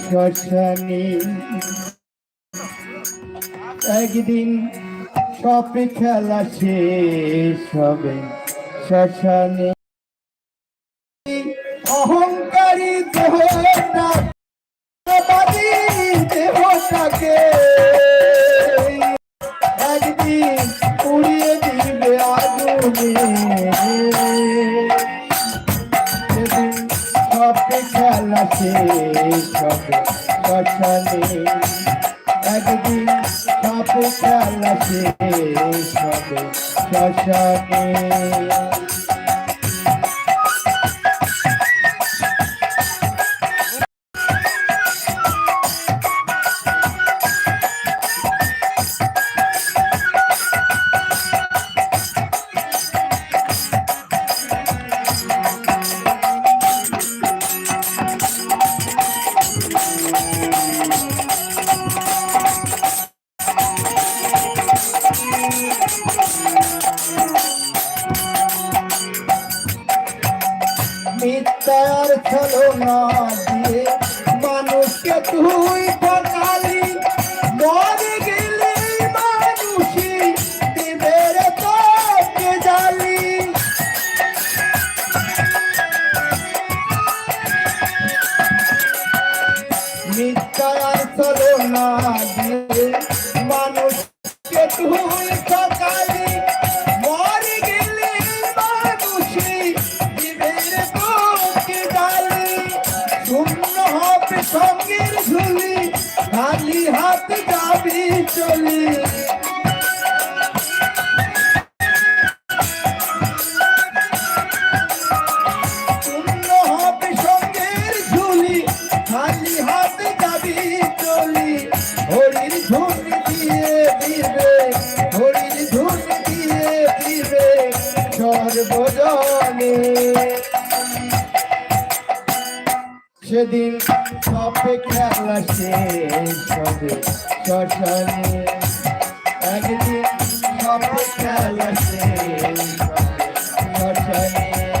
শ্মশানে একদিন সবে খেলা শেষ হবে শ্মশানে। অহংকারী দেহটা দেহটাকে সবে খেলা শেষ হবে শ্মশানে একদিন সবে খেলা শেষ হবে তুই খালি হাত যাবি চলি। শূন্য সেদিন সবে খেলা শেষ হবে শ্মশানে। একদিন সবে খেলা শেষ হবে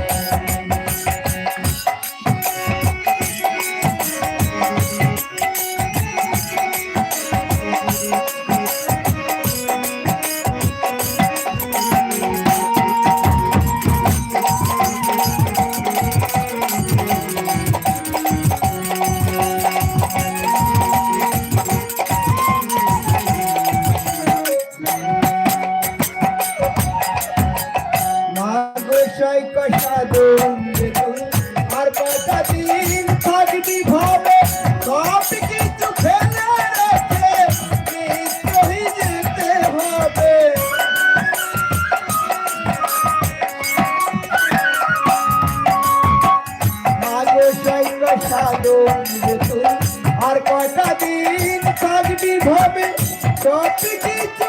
ভাবে সব কিছু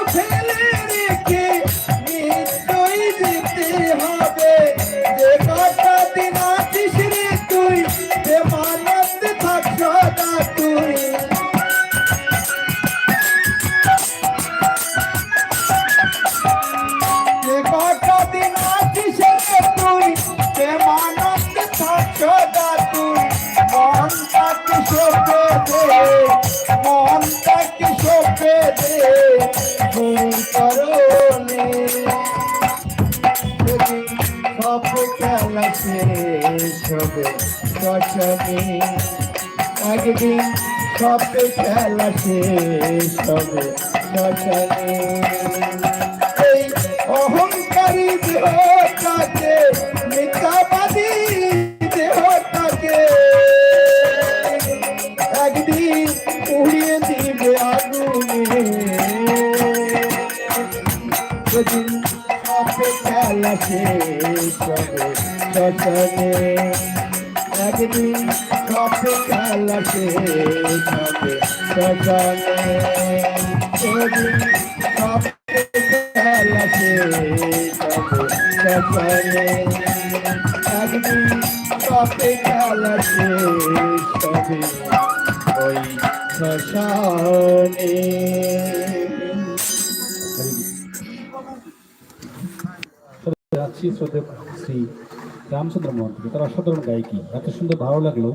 খেলা শেষ হবে শ্মশানে একদিন সব খেলা শেষ হবে শ্মশানে এই অহংকারী দেহটাকে মিথ্যাবাদী খেলা শেষ হবে শ্মশানে একদিন খেলা শেষ হবে শ্মশানে সেদিন খেলা শেষ হবে শ্মশানে একদিন খেলা শেষ হবে ওই শ্মশানে যাচ্ছি শ্রদ্ধে শ্রী রামচন্দ্র মহন্তকে তার অসাধারণ গায়িকী। এত সুন্দর ভালো লাগল।